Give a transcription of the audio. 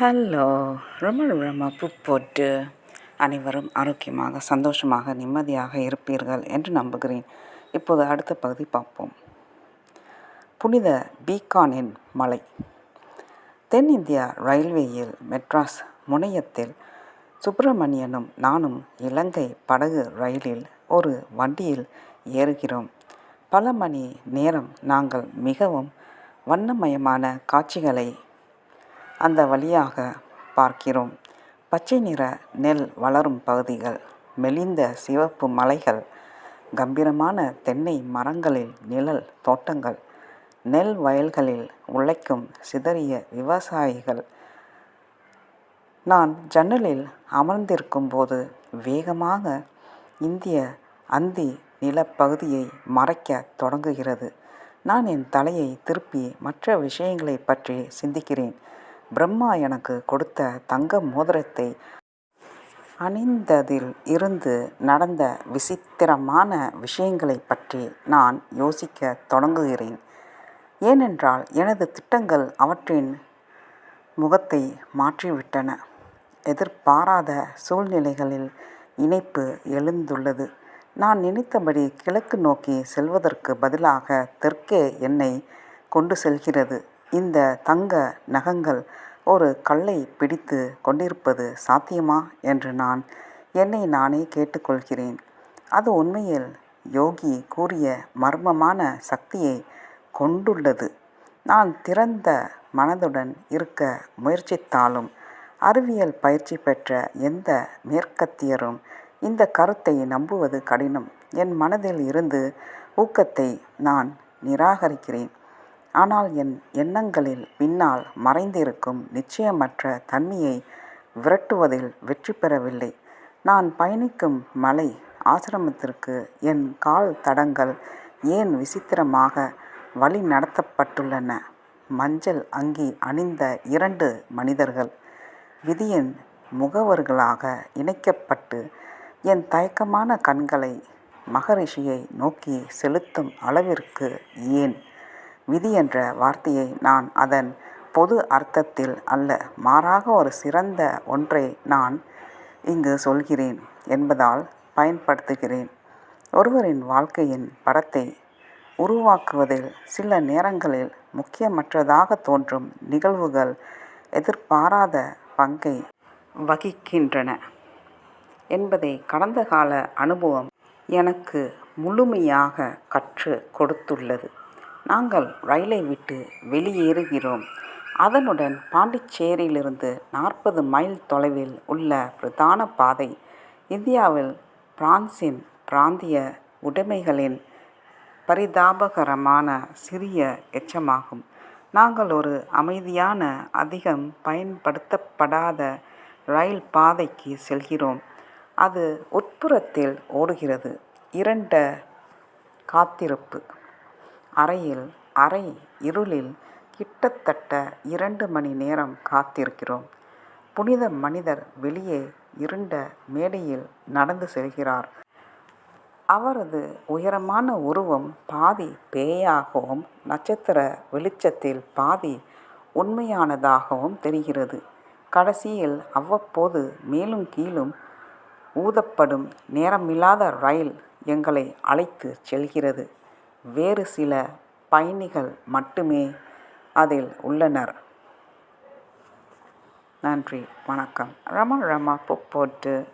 Hello ரொம்ப ரொம்ப பூ போட்டு அனைவரும் ஆரோக்கியமாக சந்தோஷமாக நிம்மதியாக இருப்பீர்கள் என்று நம்புகிறேன். இப்போது அடுத்த பகுதி பார்ப்போம். புனித பீகானின் மலை. தென்னிந்தியா ரயில்வேயில் மெட்ராஸ் முனையத்தில் சுப்பிரமணியனும் நானும் இலங்கை படகு ரயிலில் ஒரு வண்டியில் ஏறுகிறோம். பல மணி நேரம் நாங்கள் மிகவும் வண்ணமயமான காட்சிகளை அந்த வழியாக பார்க்கிறோம். பச்சை நிற நெல் வளரும் பகுதிகள் மெலிந்த சிவப்பு மலைகள் கம்பீரமான தென்னை மரங்களில் நிழல் தோட்டங்கள் நெல் வயல்களில் உழைக்கும் சிதறிய விவசாயிகள். நான் ஜன்னலில் அமர்ந்திருக்கும் போது வேகமாக இந்திய அந்தி நிலப்பகுதியை மறைக்க தொடங்குகிறது. நான் என் தலையை திருப்பி மற்ற விஷயங்களை பற்றி சிந்திக்கிறேன். பிரம்மா எனக்கு கொடுத்த தங்க மோதிரத்தை அணிந்ததில் இருந்து நடந்த விசித்திரமான விஷயங்களை பற்றி நான் யோசிக்க தொடங்குகிறேன். ஏனென்றால் எனது திட்டங்கள் அவற்றின் முகத்தை மாற்றிவிட்டன. எதிர்பாராத சூழ்நிலைகளில் இணைப்பு எழுந்துள்ளது. நான் நினைத்தபடி கிழக்கு நோக்கி செல்வதற்கு பதிலாக தெற்கே என்னை கொண்டு செல்கிறது. இந்த தங்க நகங்கள் ஒரு கல்லை பிடித்து கொண்டிருப்பது சாத்தியமா என்று நான் என்னை நானே கேட்டுக்கொள்கிறேன். அது உண்மையில் யோகி கூறிய மர்மமான சக்தியை கொண்டுள்ளது. நான் திறந்த மனதுடன் இருக்க முயற்சித்தாலும் அறிவியல் பயிற்சி பெற்ற எந்த மேற்கத்தியரும் இந்த கருத்தை நம்புவது கடினம். என் மனதில் இருந்து ஊக்கத்தை நான் நிராகரிக்கிறேன். ஆனால் என் எண்ணங்களில் பின்னால் மறைந்திருக்கும் நிச்சயமற்ற தன்மையை விரட்டுவதில் வெற்றி பெறவில்லை. நான் பயணிக்கும் மலை ஆசிரமத்திற்கு என் கால் தடங்கள் ஏன் விசித்திரமாக வழி நடத்தப்பட்டுள்ளன? மஞ்சள் அங்கி அணிந்த இரண்டு மனிதர்கள். விதியின் முகவர்களாக இணைக்கப்பட்டு என் தயக்கமான கண்களை மகரிஷியை நோக்கி செலுத்தும் அளவிற்கு ஏன் விதி என்ற வார்த்தையை நான் அதன் பொது அர்த்தத்தில் அல்ல மாறாக ஒரு சிறந்த ஒன்றை நான் இங்கு சொல்கிறேன் என்பதால் பயன்படுத்துகிறேன். ஒருவரின் வாழ்க்கையின் படத்தை உருவாக்குவதில் சில நேரங்களில் முக்கியமற்றதாக தோன்றும் நிகழ்வுகள் எதிர்பாராத பங்கை வகிக்கின்றன என்பதை கடந்த கால அனுபவம் எனக்கு முழுமையாக கற்று கொடுத்துள்ளது. நாங்கள் ரயிலை விட்டு வெளியேறுகிறோம். அதனுடன் பாண்டிச்சேரியிலிருந்து நாற்பது மைல் தொலைவில் உள்ள பிரதான பாதை இந்தியாவில் பிரான்சின் பிராந்திய உடைமைகளின் பரிதாபகரமான சிறிய எச்சமாகும். நாங்கள் ஒரு அமைதியான அதிகம் பயன்படுத்தப்படாத ரயில் பாதைக்கு செல்கிறோம். அது உட்புறத்தில் ஓடுகிறது. இரண்ட காத்திருப்பு. அறையில் அறை இருளில் கிட்டத்தட்ட இரண்டு மணி நேரம் காத்திருக்கிறோம். புனித மனிதர் வெளியே இருண்ட மேடையில் நடந்து செல்கிறார். அவரது உயரமான உருவம் பாதி பேயாகவும் நட்சத்திர வெளிச்சத்தில் பாதி உண்மையானதாகவும் தெரிகிறது. கடைசியில் அவ்வப்போது மேலும் கீழும் ஊதப்படும் நேரமில்லாத ரயில் எங்களை அழைத்து செல்கிறது. வேறு சில பயணிகள் மட்டுமே அதில் உள்ளனர். நன்றி வணக்கம். ரமா ரமா போட்டு